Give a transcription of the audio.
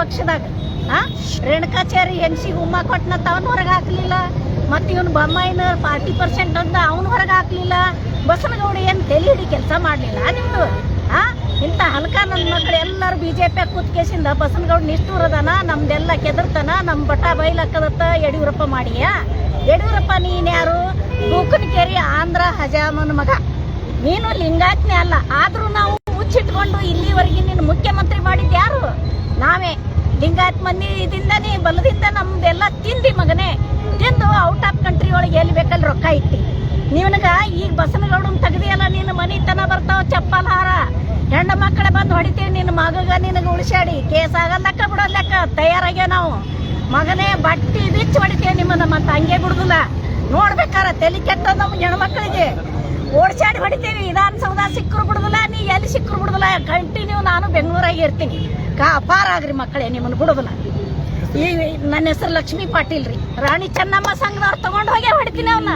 ಪಕ್ಷದಾಗ? ಹಾ ರೇಣುಕಾಚಾರಿ ಹೆಂಗಸಿಗೆ ಉಮ್ಮ ಕೊಟ್ಟನ ಅವ್ನ ಹೊರಗೆ ಹಾಕ್ಲಿಲ್ಲ. ಮತ್ತೆ ಇವನು ಬೊಮ್ಮಾಯಿನ ಫಾರ್ಟಿ ಪರ್ಸೆಂಟ್ ಅಂತ ಅವನು ಹೊರಗೆ ಹಾಕ್ಲಿಲ್ಲ. ಬಸನಗೌಡ ಏನು ತಲೆ ಹಿಡಿ ಕೆಲಸ ಮಾಡಲಿಲ್ಲ ನಿಮ್ದು? ಹಾ ಇಂಥ ಹಲ್ಕ ನನ್ನ ಮಕ್ಕಳು ಎಲ್ಲರೂ ಬಿ ಜೆ ಪಿ ಕೂತ್ಕೇಸಿಂದ ಬಸನಗೌಡ ನಿಷ್ಠೂರದನ, ನಮ್ದೆಲ್ಲ ಕೆದರ್ತನ ನಮ್ಮ ಬಟ ಬೈಲಕ್ಕದತ್ತ ಯಡಿಯೂರಪ್ಪ ಮಾಡಿಯಾ? ಯಡಿಯೂರಪ್ಪ ನೀನ್ಯಾರು ಯಾರು? ಬೂಕನಕೆರೆ ಆಂಧ್ರ ಹಜಾಮನ ಮಗ. ನೀನು ಲಿಂಗಾತ್ನೆ ಅಲ್ಲ. ಆದ್ರೂ ನಾವು ಮುಚ್ಚಿಟ್ಕೊಂಡು ಇಲ್ಲಿವರೆಗೆ ನೀನು ಮುಖ್ಯಮಂತ್ರಿ ಮಾಡಿದ್ ಯಾರು ನಾವೇ ಲಿಂಗಾಯತ್ ಮಂದಿ ಇದಿಂದನೇ, ಬಲದಿಂದ ನಮ್ದೆಲ್ಲ ತಿಂದಿ ಮಗನೇ. ತಿಂದು ಔಟ್ ಆಫ್ ಕಂಟ್ರಿ ಒಳಗೆ ಎಲ್ಲಿ ಬೇಕಲ್ಲಿ ರೊಕ್ಕ ಇಟ್ಟಿ. ನಿವನಗ ಈಗ ಬಸನಗೌಡನ್ ತೆಗ್ದಿಯಲ್ಲ ನೀನು ಮನಿತನ ಬರ್ತಾವ ಚಪ್ಪಲ್ ಹಾರ ಹೆಣ್ಣು ಮಕ್ಕಳೆ ಬಂದು ಹೊಡಿತೀವಿ ನಿನ್ನ ಮಗಗ ನಿನಗೆ ಉಳಿಸಾಡಿ ಕೇಸ್ ಆಗಲ್ಲ, ಲೆಕ್ಕ ಬಿಡೋದ್ ಲೆಕ್ಕ. ತಯಾರಾಗ್ಯ ನಾವು? ಮಗನೇ, ಬಟ್ಟಿ ಬಿಚ್ಚಿ ಹೊಡಿತೀವಿ ನಿಮ್ಮನ್ನ ಮತ್ತೆ ಹಂಗೆ ಬಿಡುದಿಲ್ಲ. ನೋಡ್ಬೇಕಾರ ತಲೆ ಕೆಟ್ಟ ನಮ್ಮ ಹೆಣ್ಮಕ್ಳಿಗೆ ಓಡ್ಸಾಡಿ ಹೊಡಿತೀವಿ. ವಿಧಾನಸೌಧ ಸಿಕ್ಕರು ಬಿಡುದಿಲ್ಲ, ನೀ ಎಲ್ಲಿ ಸಿಕ್ಕರು ಬಿಡುದಿಲ್ಲ. ಕಂಟಿನ್ಯೂ ನಾನು ಬೆಂಗಳೂರಾಗಿ ಇರ್ತೀನಿ. ಕಾ ಆಗ್ರಿ ಮಕ್ಕಳೇ, ನಿಮ್ಮನ್ನು ಬಿಡುದಿಲ್ಲ. ಈ ನನ್ನ ಹೆಸರು ಲಕ್ಷ್ಮೀ ಪಾಟೀಲ್ ರೀ ರಾಣಿ ಚೆನ್ನಮ್ಮ ಸಂಘದವ್ರು ತಗೊಂಡು ಹೋಗಿ ಹೊಡಿತೀನಿ ಅವನ್ನ